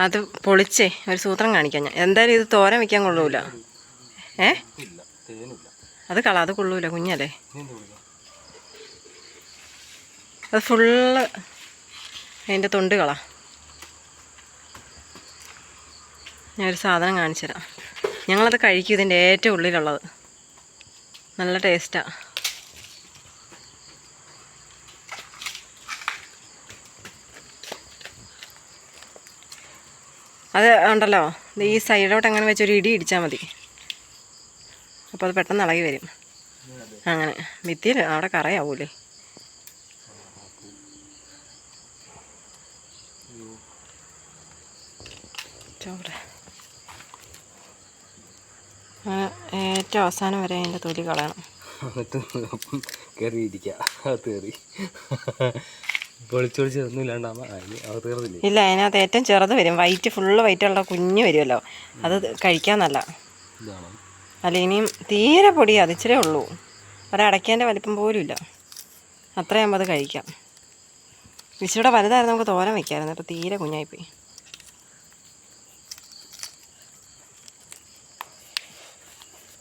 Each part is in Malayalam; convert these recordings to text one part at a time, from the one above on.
അത് പൊളിച്ചേ ഒരു സൂത്രം കാണിക്കാം ഞാൻ. എന്തായാലും ഇത് തോരൻ വെക്കാൻ കൊള്ളൂല. ഏ? അത് കള അത് കൊള്ളൂല കുഞ്ഞല്ലേ? അത് ഫുള്ള് അതിന്റെ തൊണ്ട് കള. ഞാനൊരു സാധനം കാണിച്ചു തരാം ഞങ്ങളത് കഴിക്കും ഇതിന്റെ ഏറ്റവും ഉള്ളിലുള്ളത്. നല്ല ടേസ്റ്റാണ് അത് ഉണ്ടല്ലോ. ഈ സൈഡിലോട്ട് അങ്ങനെ വെച്ചൊരു ഇടി ഇടിച്ചാൽ മതി. അപ്പോൾ അത് പെട്ടെന്ന് ഇളകി വരും. അങ്ങനെ. ഭിത്തിയിൽ അവിടെ കറയാവൂലേ. ചോറ്. ഏറ്റവും അവസാനം വരെ അതിന്റെ തൊലി കളയണം. എന്നിട്ട് കയറി അതിന് അത് തീർന്നില്ലേ ഇല്ല അതിനകത്ത് ഏറ്റവും ചെറുത് വരും. വൈറ്റ് ഫുള്ള് വൈറ്റുള്ള കുഞ്ഞ് വരുമല്ലോ. അത് കഴിക്കാൻ നല്ല ഇതാണോ? അല്ല ഇനിയും തീരെ പൊടി അത് ഇച്ചിരേ ഉള്ളൂ. ഒരടയ്ക്കേന്റെ വലിപ്പം പോലും ഇല്ല. അത്രയാകുമ്പോൾ അത് കഴിക്കാം. ഇച്ചിരിയുടെ വലുതായിരുന്നു നമുക്ക് തോരൻ വെക്കാമായിരുന്നു ഇപ്പോൾ തീരെ കുഞ്ഞായിപ്പോയി.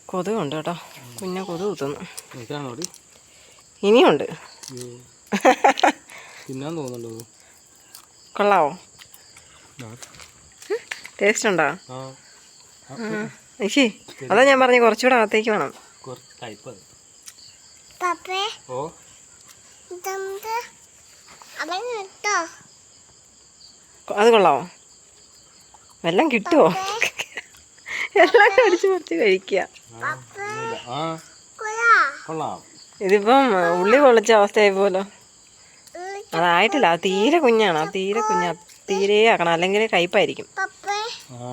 കൊതുകുണ്ട് കേട്ടോ. കുഞ്ഞ കൊതു കുത്തുന്നു. ഇതാണോ ഇനിയുണ്ട്. തിന്നാൻ തോന്നുന്നുണ്ടോ? കൊള്ളാവോ. ടേസ്റ്റ് ഉണ്ടോ? ഇഷി അതാ ഞാൻ പറഞ്ഞു കുറച്ചുകൂടെ അകത്തേക്ക് വേണം. അത് കൊള്ളാവോ? വെല്ലം കിട്ടുമോ എല്ലാം കടിച്ചു പറിച്ച് കഴിക്കുക. ഇതിപ്പം ഉള്ളി പൊളിച്ച അവസ്ഥയായി പോലോ അതായിട്ടില്ല. അത് തീരെ കുഞ്ഞാണ്. അത് തീരെ കുഞ്ഞാ. തീരെ ആക്കണം. അല്ലെങ്കിൽ കയ്പായിരിക്കും. പപ്പേ ആ.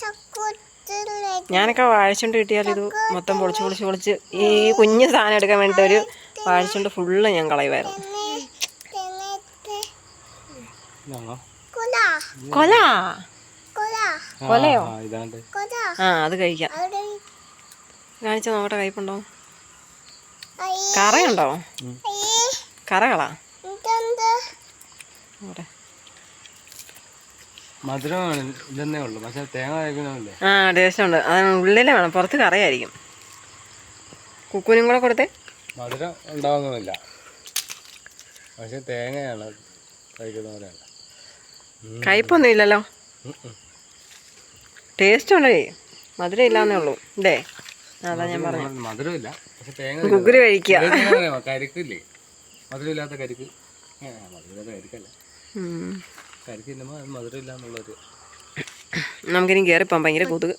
ചക്കുത്തിലെ ഞാനൊക്കെ വാഴച്ചുണ്ട് കിട്ടിയാൽ ഇത് മൊത്തം പൊളിച്ച് പൊളിച്ച് പൊളിച്ച് ഈ കുഞ്ഞ് സാധനം എടുക്കാൻ വേണ്ടിയിട്ട് ഒരു വാഴച്ചുണ്ട് ഫുള്ള് ഞാൻ കളയുമായിരുന്നു കൊല. കൊള്ളാ ആ, കൊലയോ? ആ ആ അത് കഴിക്കാം. അവിടെ കാണിച്ച നോക്കട്ടെ കയ്പുണ്ടോ? കറയുണ്ടോ? അയ്യേ. കറ കളാ ഇതെന്ത് നോക്കട്ടെ മധുരമാണ് ഇതെന്നേ ഉള്ളൂ. പക്ഷെ തേങ്ങ കഴിക്കണമല്ലേ ആ ടേസ്റ്റ് ഉണ്ട് അത് ഉള്ളിലെ വേണം. പുറത്ത് കറിയായിരിക്കും. കുക്കുനും കൂടെ കൊടുത്തേ. മധുരം ഉണ്ടാവുന്നില്ല പക്ഷെ തേങ്ങയാണ് കഴിക്കുന്ന പോലെയല്ല കയ്പൊന്നും ഇല്ലല്ലോ. ടേസ്റ്റ് ഉണ്ടേ മധുരം ഇല്ലാന്നേ ഉള്ളൂ. ഇല്ലേ? അതാ ഞാൻ പറഞ്ഞു. മധുരമില്ല. പക്ഷെ തേങ്ങ കുക്കുരു കഴിക്കുക കരിക്കില്ലേ? മധുരമില്ലാത്ത കരിക്ക്? മധുരമില്ലാത്ത കരിക്കല്ല. നമുക്കിനി കയറിപ്പോം ഭയങ്കര കൊതുക്.